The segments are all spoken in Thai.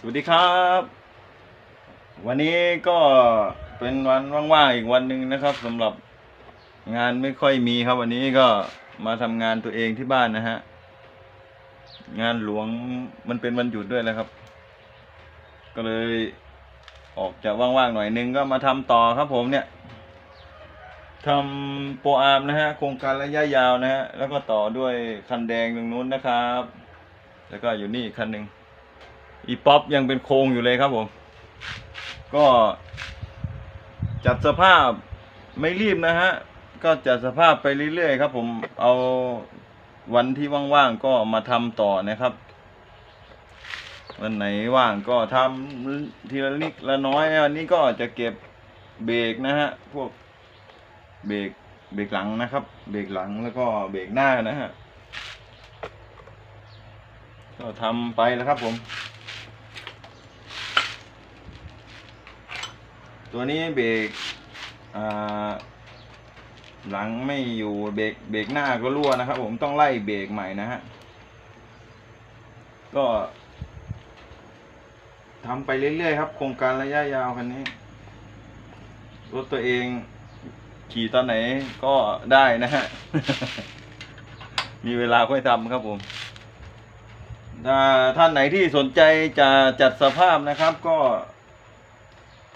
สวัสดีครับ วันนี้ก็เป็นวันว่างๆอีกวันหนึ่งนะครับสำหรับงานไม่ค่อยมีครับ วันนี้ก็มาทำงานตัวเองที่บ้านนะฮะงานหลวงมันเป็นวันหยุดด้วยแหละครับ ก็เลยออกจากว่างๆหน่อยนึงก็มาทำต่อครับผมเนี่ยทำโปรอาร์มนะฮะโครงการระยะยาวนะฮะแล้วก็ต่อด้วยคันแดงตรงนู้นนะครับ แล้วก็อยู่นี่คันหนึ่ง อีป๊อปยังเป็นโครงอยู่เลยครับผม ก็จัดสภาพไม่รีบนะฮะ ก็จัดสภาพไปเรื่อยๆครับ ผมเอาวันที่ว่างๆก็มาทำต่อนะครับ วันไหนว่างก็ทำทีละนิดละน้อยวันนี้ก็จะเก็บเบรกนะฮะ พวกเบรกเบรกหลังนะครับ เบรกหลังแล้วก็เบรกหน้านะฮะก็ทำไปแล้วครับผม ตัวนี้เบรกหลังไม่อยู่เบรกเบรกหน้าก็รั่วนะครับ ผมต้องไล่เบรกใหม่นะฮะก็ทำไปเรื่อยๆครับ โครงการระยะยาวคันนี้รถตัวเองขี่ตอนไหนก็ได้นะฮะ มีเวลาค่อยทำครับผมถ้าท่านไหนที่สนใจจะจัดสภาพนะครับก็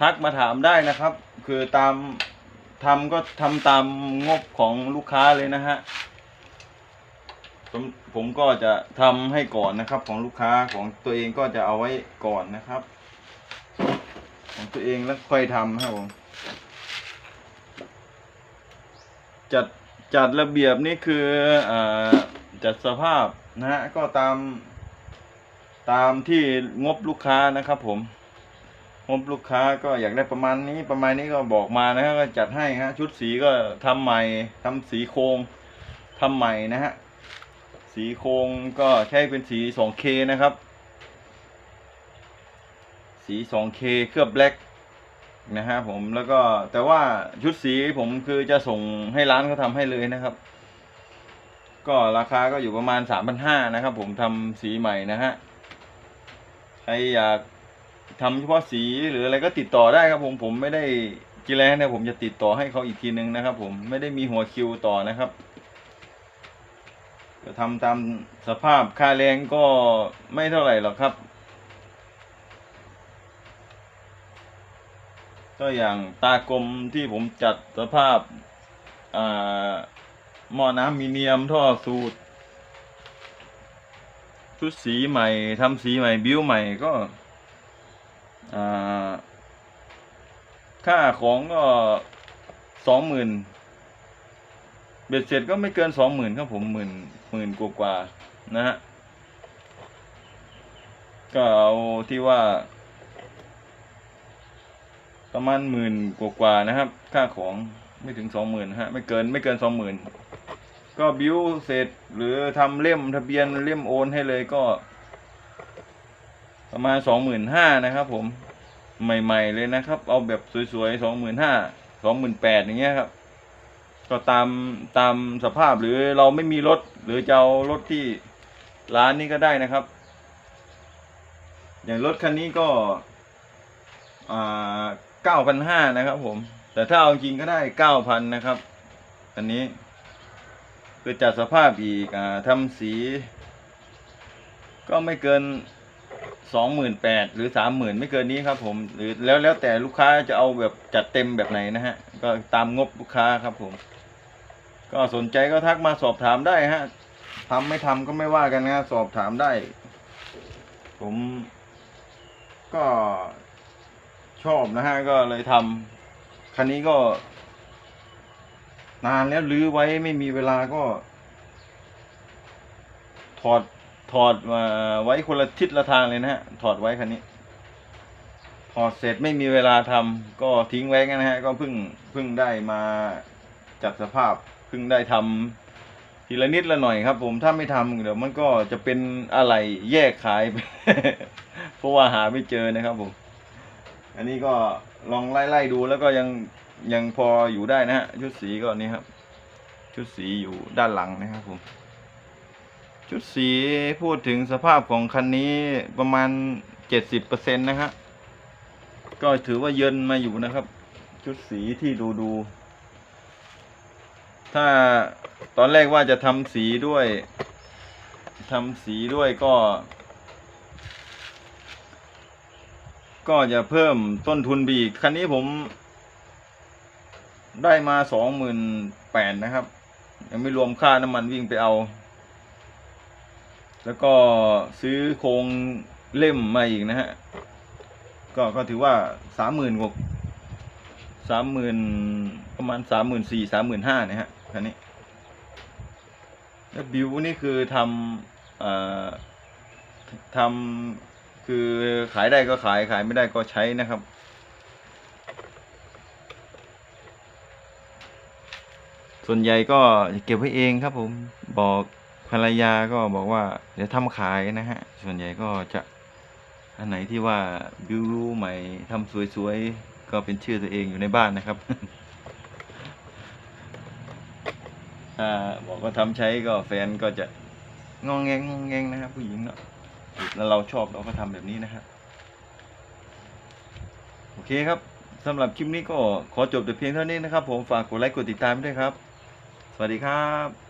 ทักมาถามได้นะครับ คือตามทำก็ทำตามงบของลูกค้าเลยนะฮะผมผมก็จะทำให้ก่อนนะครับ ของลูกค้าของตัวเองก็จะเอาไว้ก่อนนะครับ ของตัวเองแล้วค่อยทำครับผมจัดจัดระเบียบนี่คืออจัดสภาพนะฮะก็ตามตามที่งบลูกค้านะครับผม งบลูกค้าก็อยากได้ประมาณนี้ประมาณนี้ก็บอกมานะฮะก็จัดให้ฮะชุดสีก็ทำใหม่ทำสีโครงทำใหม่นะฮะสีโครงก็ใช้เป็นสี 2K นะครับ สี 2K เคลือบแบล็กนะฮะผมแล้วก็แต่ว่าชุดสีผมคือจะส่งให้ร้านเขาทำให้เลยนะครับ ก็ราคาก็อยู่ประมาณ 3,500นะครับผมทำสีใหม่นะฮะใครอยาก ทำเฉพาะสีหรืออะไรก็ติดต่อได้ครับผมผมไม่ได้กีแลเนี่ยผมจะติดต่อให้เขาอีกทีนึงนะครับ ผมไม่ได้มีหัวคิวต่อนะครับจะทำตามสภาพค่าแรงก็ไม่เท่าไหร่หรอกครับก็อย่างตากลมที่ผมจัดสภาพอ่าหม้อน้ำมีเนียมท่อสูตรชุดสีใหม่ทำสีใหม่บิ้วใหม่ก็ ค่าของก็สองหมื่นเบ็ดเสร็จก็ไม่เกินสองหมื่นครับผมหมื่นหมื่นกว่ากว่านะฮะก็เอาที่ว่า ประมาณหมื่นกว่าๆนะครับ ค่าของไม่ถึงสองหมื่นฮะไม่เกินไม่เกินสองหมื่นก็บิวเสร็จหรือทำเล่มทะเบียนเล่มโอนให้เลยก็ มาสองหมื่นห้านะครับ ผมใหม่ ๆ เลยนะครับ เอาแบบสวยๆสองหมื่นห้าสองหมื่นแปดอย่างเงี้ยครับ ก็ตามตามสภาพหรือเราไม่มีรถ หรือจะเอารถที่ร้านนี้ก็ได้นะครับ อย่างรถคันนี้ก็อ่าเก้าพันห้านะครับ ผม แต่ถ้าเอาจริงก็ได้เก้าพันนะครับอันนี้คือจัดสภาพอีกอ่าทำสี ก็ไม่เกิน สองหมื่นแปดหรือสามหมื่นไม่เกินนี้ครับผม หรือแล้วแล้วแต่ลูกค้าจะเอาแบบจัดเต็มแบบไหนนะฮะ ก็ตามงบลูกค้าครับผม ก็สนใจก็ทักมาสอบถามได้ฮะทำไม่ทำก็ไม่ว่ากันนะสอบถามได้ ผมก็ชอบนะฮะ ก็เลยทำคันนี้ก็ นานแล้วลื้อไว้ไม่มีเวลาก็ ถอด ถอดมาไว้คนละทิศละทางเลยนะฮะ ถอดไว้คันนี้ ถอดเสร็จไม่มีเวลาทำก็ทิ้งไว้กันนะฮะ ก็เพิ่งเพิ่งได้มาจัดสภาพเพิ่งได้ทำทีละนิดละหน่อยครับ ผมถ้าไม่ทำเดี๋ยวมันก็จะเป็นอะไรแยกขายไปเพราะว่าหาไม่เจอนะครับผม อันนี้ก็ลองไล่ๆดูแล้วก็ยังยังพออยู่ได้นะฮะชุดสีก็นี่ครับ ชุดสีอยู่ด้านหลังนะครับผม ชุดสีพูดถึงสภาพของคันนี้ประมาณเจ็ดสิบเปอร์เซ็นต์นะฮะก็ถือว่าเยินมาอยู่นะครับ ชุดสีที่ดูดู ถ้าตอนแรกว่าจะทำสีด้วยทำสีด้วยก็ ก็จะเพิ่มต้นทุนไปอีกคันนี้ผมได้มาสองหมื่นแปดนะครับ ยังไม่รวมค่าน้ำมันวิ่งไปเอา แล้วก็ซื้อโครงเล่มมาอีกนะฮะ ก็ก็ถือว่าสามหมื่นกว่าสามหมื่นประมาณสามหมื่นสี่สามหมื่นห้านะฮะคันนี้ แล้วบิวนี่คือทำอทำคือขายได้ก็ขายขายไม่ได้ก็ใช้นะครับส่วนใหญ่ก็เก็บไว้เองครับผมบอก ภรรยาก็บอกว่าเดี๋ยวทำขายนะฮะ ส่วนใหญ่ก็จะอันไหนที่ว่าบิวใหม่ทำสวยๆ ก็เป็นชื่อตัวเองอยู่ในบ้านนะครับถ้าบอกว่าทำใช้ก็แฟนก็จะงองแงงงองแงงนะครับ ผู้หญิงเนาะแล้วเราชอบเราก็ทำแบบนี้นะครับโอเคครับสำหรับคลิปนี้ก็ขอจบแต่เพียงเท่านี้นะครับ ผมฝากกดไลค์กดติดตามด้วยครับ สวัสดีครับ